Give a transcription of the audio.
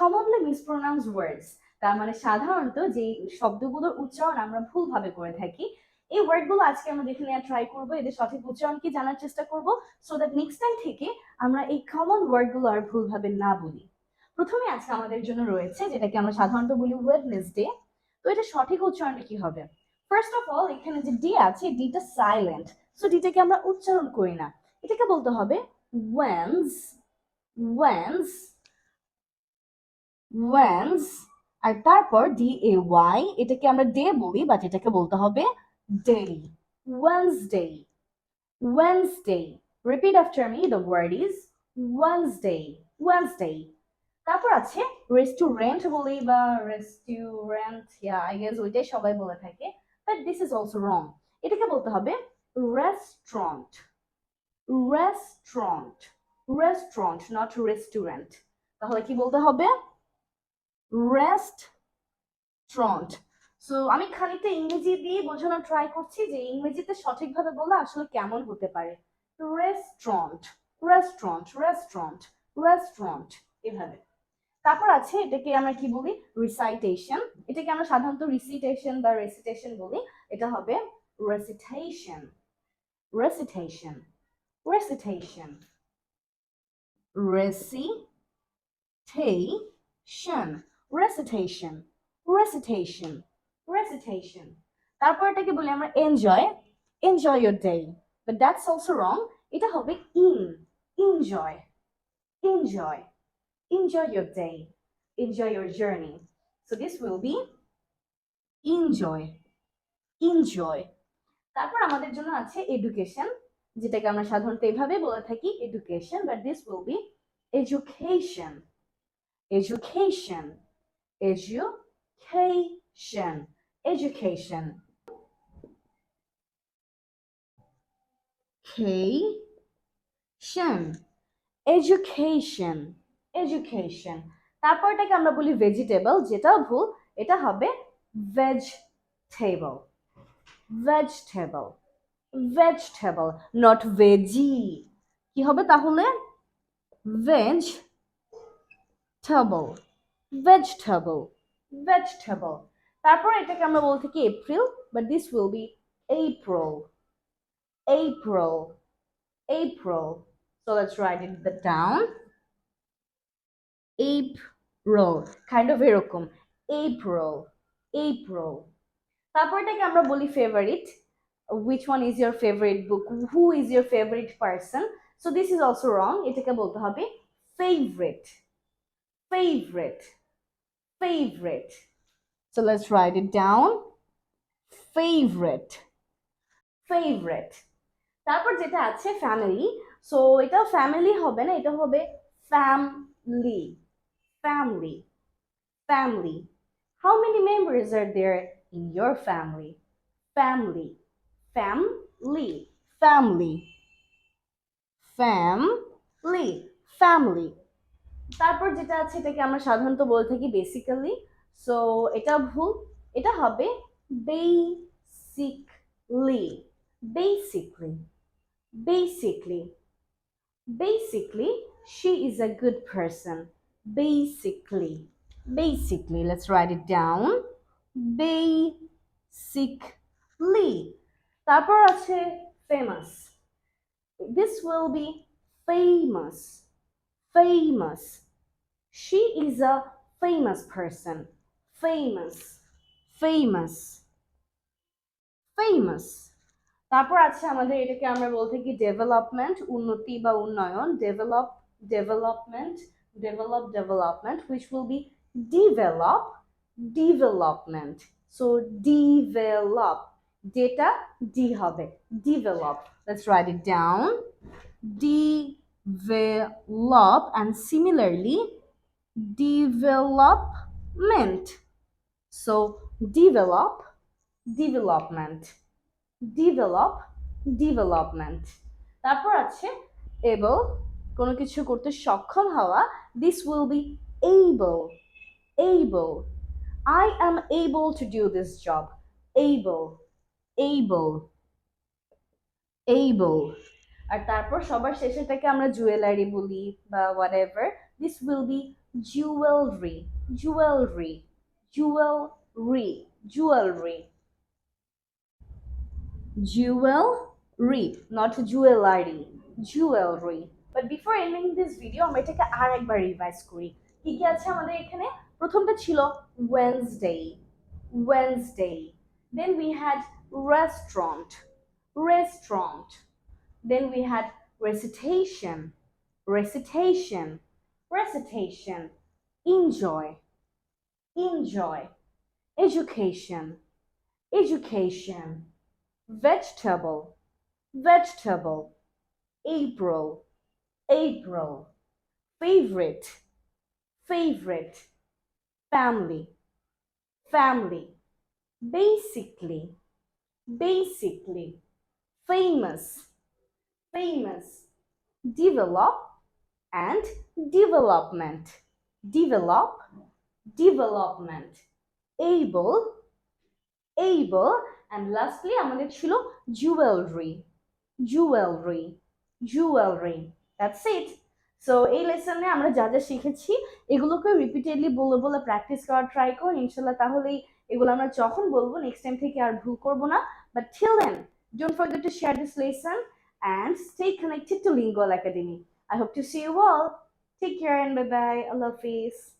Commonly মিসপ্রোনাউন্স ওয়ার্ডস তার মানে সাধারণত যে শব্দগুলোর উচ্চারণ আমরা ভুলভাবে করে থাকি, এই ওয়ার্ডগুলো আজকে আমরা দেখে নেওয়া ট্রাই করব, এদের সঠিক উচ্চারণ কি জানার চেষ্টা করব সো দ্যাট নেক্সট টাইম থেকে আমরা এই কমন ওয়ার্ডগুলো আর ভুলভাবে না বলি। প্রথমে আজকে আমাদের জন্য রয়েছে, যেটাকে আমরা সাধারণত বলি ওয়েডনেসডে তো এটা সঠিক উচ্চারণটা কি হবে? ফার্স্ট অফ অল এখানে যে ডি আছে ডিটা সাইলেন্ট সো ডিটাকে আমরা উচ্চারণ করি না। এটাকে বলতে হবে ওয়েন্স ওয়েন্স ওয়েন্স আর তারপর ডি এ ওয়াই এটাকে আমরা ডে বলি বাট এটাকে বলতে হবে day Wednesday Wednesday repeat after me the word is Wednesday Wednesday তারপর আছে রেস্টুরেন্ট বলি বা রেস্টুরেন্ট আই গেস ওইটাই সবাই বলে থাকে but this is also wrong এটাকে বলতে হবে restaurant restaurant restaurant not restaurant তাহলে কি বলতে হবে? রেস্টুরেন্ট সো আমি খানিকটা ইংরেজি দিয়ে বোঝানোর ট্রাই করছি যে ইংরেজিতে সঠিকভাবে বলা আসলে কেমন হতে পারে। রেস্টুরেন্ট রেস্টুরেন্ট রেস্টুরেন্ট রেস্টুরেন্ট এভাবে। তারপর আছে এটাকে আমরা কি বলি? রিসাইটেশন এটাকে আমরা সাধারণত রিসিটেশন বা রেসিটেশন বলি। এটা হবে recitation recitation recitation recitation recitation recitation recitation তারপর এটাকে বলি আমরা enjoy enjoy your day but that's also wrong এটা হবে in enjoy enjoy enjoy your day, enjoy your journey. So this will be enjoy, enjoy. তারপর আমাদের জন্য আছে এডুকেশন যেটাকে আমরা সাধারণত এভাবে বলে থাকি education but this will be education education Education. Education. Education তারপর এটাকে আমরা বলি ভেজিটেবল যেটাও ভুল, এটা হবে ভেজটেবল ভেজটেবল ভেজটেবল নট ভেজি কি হবে তাহলে? ভেজ টেবল ভেজটেবল ভেজটেবল তারপর এটাকে আমরা বলতে কি April but this will be April April April So let's write it down. April kind of এরকম April April তারপর এটাকে আমরা বলি favourite which one is your favorite book who is your favorite person so this is also wrong এটাকে বলতে হবে favorite favorite favorite so let's write it down favorite favorite তারপর যেটা আছে ফ্যামিলি সো এটা ফ্যামিলি হবে না এটা হবে family family family how many members are there in your family family family family family family তারপর যেটা আছে, এটাকে আমরা সাধারণত বলে থাকি বেসিক্যালি সো এটা ভুল। এটা হবে basically basically basically basically she is a good person basically basically let's write it down basically তারপর আছে famous this will be famous famous. She is a famous person. Famous. Famous. Famous. তারপর আছে আমাদের এটাকে আমরা বলতে কি ডেভেলপমেন্ট উন্নতি বা উন্নয়ন develop development develop development which will be develop development so develop যেটা ডি হবে। Develop let's write it down develop and similarly development so develop development develop development তারপর আছে able কোনো কিছু করতে সক্ষম হওয়া this will be able able I am able to do this job able able able আর তারপর সবার শেষেটাকে আমরা জুয়েলারি বলি বা whatever this will be jewellery jewellery jewellery jewellery jewellery not jewellery jewellery but before ending this video আমরা এটাকে আরেকবার revise করি। কি কি আছে আমাদের এখানে? প্রথমটা ছিল Wednesday Wednesday then we had restaurant restaurant then we had recitation recitation recitation enjoy enjoy education education vegetable vegetable april april favorite favorite family family basically basically famous famous develop and development develop development able able and lastly আমাদের ছিল jewelry jewelry jewelry that's it so এই লেসনে আমরা যা যা শিখেছি এগুলোকে repeatedly বলে বলে প্র্যাকটিস করার ট্রাই করুন ইনশাল্লাহ তাহলেই এগুলো আমরা যখন বলব নেক্সট টাইম থেকে আর ভুল করব না but till then don't forget to share this lesson and stay connected to Lingual Academy. I hope to see you all. Take care and bye bye. Allah Hafiz.